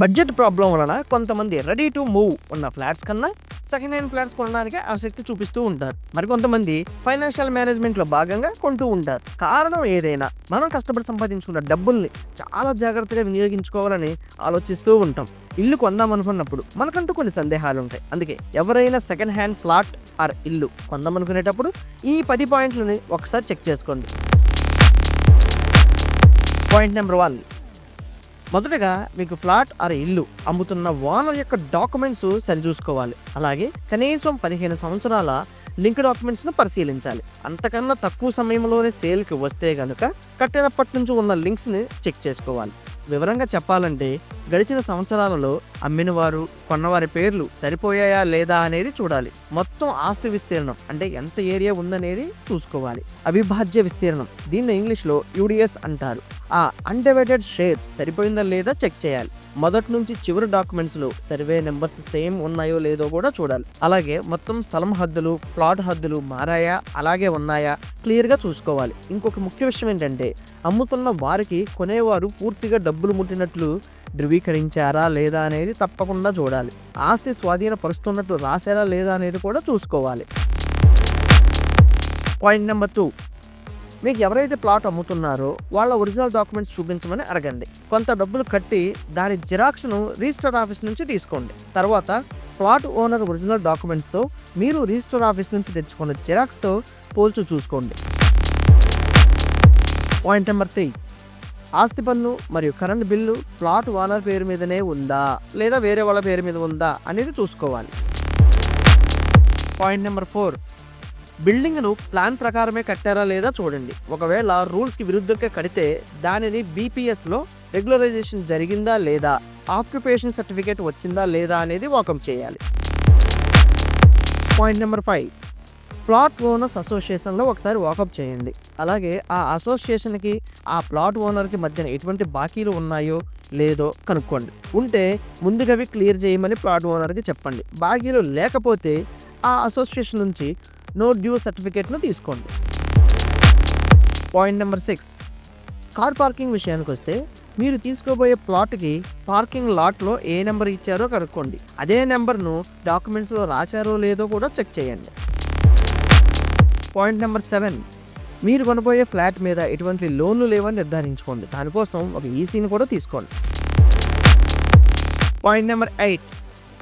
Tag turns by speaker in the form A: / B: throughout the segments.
A: Budget problem వలన కొంతమంది ready to move ఉన్న ఫ్లాట్స్ కన్నా సెకండ్ హ్యాండ్ ఫ్లాట్స్ కొనడానికి ఆసక్తి చూపిస్తూ ఉంటారు. మరి కొంతమంది ఫైనాన్షియల్ మేనేజ్మెంట్లో భాగంగా కొంటూ ఉంటారు. కారణం ఏదైనా మనం కష్టపడి సంపాదించుకున్న డబ్బుల్ని చాలా జాగ్రత్తగా వినియోగించుకోవాలని ఆలోచిస్తూ ఉంటాం. ఇల్లు కొందాం అనుకున్నప్పుడు మనకంటూ కొన్ని సందేహాలు ఉంటాయి. అందుకే ఎవరైనా సెకండ్ హ్యాండ్ ఫ్లాట్ ఆర్ ఇల్లు కొందాం అనుకునేటప్పుడు ఈ పది పాయింట్లని ఒకసారి చెక్ చేసుకోండి. Point number one. మొదటగా మీకు ఫ్లాట్ ఆర్ ఇల్లు అమ్ముతున్న ఓనర్ యొక్క డాక్యుమెంట్స్ సరిచూసుకోవాలి అలాగే కనీసం పదిహేను సంవత్సరాల లింక్ డాక్యుమెంట్స్ను పరిశీలించాలి. అంతకన్నా తక్కువ సమయంలోనే సేల్కి వస్తే కనుక కట్టినప్పటి నుంచి ఉన్న లింక్స్ని చెక్ చేసుకోవాలి. వివరంగా చెప్పాలంటే గడిచిన సంవత్సరాలలో అమ్మినవారు కొన్నవారి పేర్లు సరిపోయాయా లేదా అనేది చూడాలి. మొత్తం ఆస్తి విస్తీర్ణం అంటే ఎంత ఏరియా ఉందనేది చూసుకోవాలి. అవిభాజ్య విస్తీర్ణం దీన్ని ఇంగ్లీష్లో యూడిఎస్ అంటారు. ఆ అన్డివైడెడ్ షేర్ సరిపోయిందా లేదా చెక్ చేయాలి. మొదటి నుంచి చివరి డాక్యుమెంట్స్లో సర్వే నెంబర్స్ సేమ్ ఉన్నాయో లేదో కూడా చూడాలి. అలాగే మొత్తం స్థలం హద్దులు ప్లాట్ హద్దులు మారాయా అలాగే ఉన్నాయా క్లియర్గా చూసుకోవాలి. ఇంకొక ముఖ్య విషయం ఏంటంటే అమ్ముతున్న వారికి కొనేవారు పూర్తిగా డబ్బులు ముట్టినట్లు ధృవీకరించారా లేదా అనేది తప్పకుండా చూడాలి. ఆస్తి స్వాధీనపరుస్తున్నట్టు రాశారా లేదా అనేది కూడా చూసుకోవాలి. Point number two. మీకు ఎవరైతే ప్లాట్ అమ్ముతున్నారో వాళ్ళ ఒరిజినల్ డాక్యుమెంట్స్ చూపించమని అడగండి. కొంత డబ్బులు కట్టి దాని జిరాక్స్ను రిజిస్టర్ ఆఫీస్ నుంచి తీసుకోండి. తర్వాత ప్లాట్ ఓనర్ ఒరిజినల్ డాక్యుమెంట్స్తో మీరు రిజిస్టర్ ఆఫీస్ నుంచి తెచ్చుకున్న జిరాక్స్తో పోల్చి చూసుకోండి. Point number three. ఆస్తి పన్ను మరియు కరెంట్ బిల్లు ప్లాట్ ఓనర్ పేరు మీదనే ఉందా? లేదా వేరే వాళ్ళ పేరు మీద ఉందా? అనేది చూసుకోవాలి. Point number four. బిల్డింగ్ను ప్లాన్ ప్రకారమే కట్టారా లేదా చూడండి. ఒకవేళ రూల్స్కి విరుద్ధంగా కడితే దానిని బీపీఎస్లో రెగ్యులరైజేషన్ జరిగిందా లేదా? ఆక్యుపేషన్ సర్టిఫికేట్ వచ్చిందా లేదా అనేది వాకం చేయాలి. Point number five. Plot owners అసోసియేషన్లో ఒకసారి వాకప్ చేయండి. అలాగే ఆ అసోసియేషన్కి ఆ ప్లాట్ ఓనర్కి మధ్యన ఎటువంటి బాకీలు ఉన్నాయో లేదో కనుక్కోండి. ఉంటే ముందుగావి క్లియర్ చేయమని ప్లాట్ ఓనర్కి చెప్పండి. బాకీలు లేకపోతే ఆ అసోసియేషన్ నుంచి నో డ్యూ సర్టిఫికేట్ను తీసుకోండి. Point number six. Car parking విషయానికి వస్తే మీరు తీసుకోబోయే ప్లాట్కి పార్కింగ్ లాట్లో ఏ నెంబర్ ఇచ్చారో కనుక్కోండి. అదే నెంబర్ను డాక్యుమెంట్స్లో రాశారో లేదో కూడా చెక్ చేయండి. Point number seven. మీరు కొనబోయే ఫ్లాట్ మీద ఎటువంటి లోన్లు లేవని నిర్ధారించుకోండి. దానికోసం ఒక ఈసీని కూడా తీసుకోండి. Point number eight.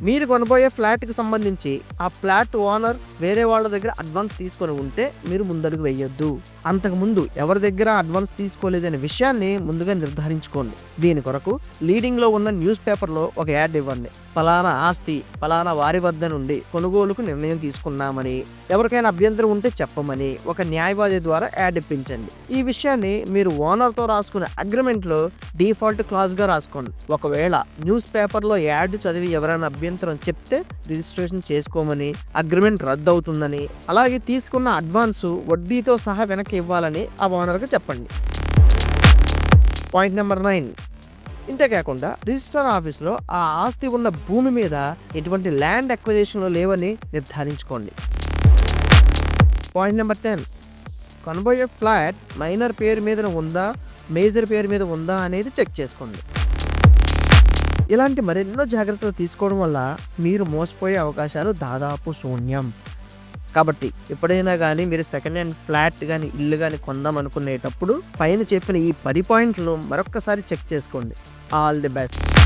A: మీరు కొనబోయే ఫ్లాట్కి సంబంధించి ఆ ఫ్లాట్ ఓనర్ వేరే వాళ్ళ దగ్గర అడ్వాన్స్ తీసుకొని ఉంటే మీరు ముందడుగు వేయొద్దు. అంతకుముందు ఎవరి దగ్గర అడ్వాన్స్ తీసుకోలేదనే విషయాన్ని ముందుగా నిర్ధారించుకోండి. దీని కొరకు లీడింగ్లో ఉన్న న్యూస్ పేపర్లో ఒక యాడ్ ఇవ్వండి. ఫలానా ఆస్తి ఫలానా వారి వద్ద నుండి కొనుగోలుకు నిర్ణయం తీసుకున్నామని ఎవరికైనా అభ్యంతరం ఉంటే చెప్పమని ఒక న్యాయవాది ద్వారా యాడ్ ఇప్పించండి. ఈ విషయాన్ని మీరు ఓనర్తో రాసుకునే అగ్రిమెంట్లో డిఫాల్ట్ క్లాజ్గా రాసుకోండి. ఒకవేళ న్యూస్ పేపర్లో యాడ్ చదివి ఎవరైనా అభ్యంతరం చెప్తే రిజిస్ట్రేషన్ చేసుకోమని అగ్రిమెంట్ రద్దు అవుతుందని అలాగే తీసుకున్న అడ్వాన్సు వడ్డీతో సహా వెనక్కి ఇవ్వాలని ఆ ఓనర్కి చెప్పండి. Point number nine. ఇంతేకాకుండా రిజిస్టర్ ఆఫీస్లో ఆ ఆస్తి ఉన్న భూమి మీద ఎటువంటి ల్యాండ్ అక్విజేషన్లు లేవని నిర్ధారించుకోండి. Point number ten. కొనబోయే flat minor పేరు మీద ఉందా మేజర్ పేరు మీద ఉందా అనేది చెక్ చేసుకోండి. ఇలాంటి మరెన్నో జాగ్రత్తలు తీసుకోవడం వల్ల మీరు మోసపోయే అవకాశాలు దాదాపు శూన్యం. కాబట్టి ఎప్పుడైనా కానీ మీరు సెకండ్ హ్యాండ్ ఫ్లాట్ కానీ ఇల్లు కానీ కొందాం అనుకునేటప్పుడు పైన చెప్పిన ఈ పది పాయింట్లు మరొక్కసారి చెక్ చేసుకోండి. all the best.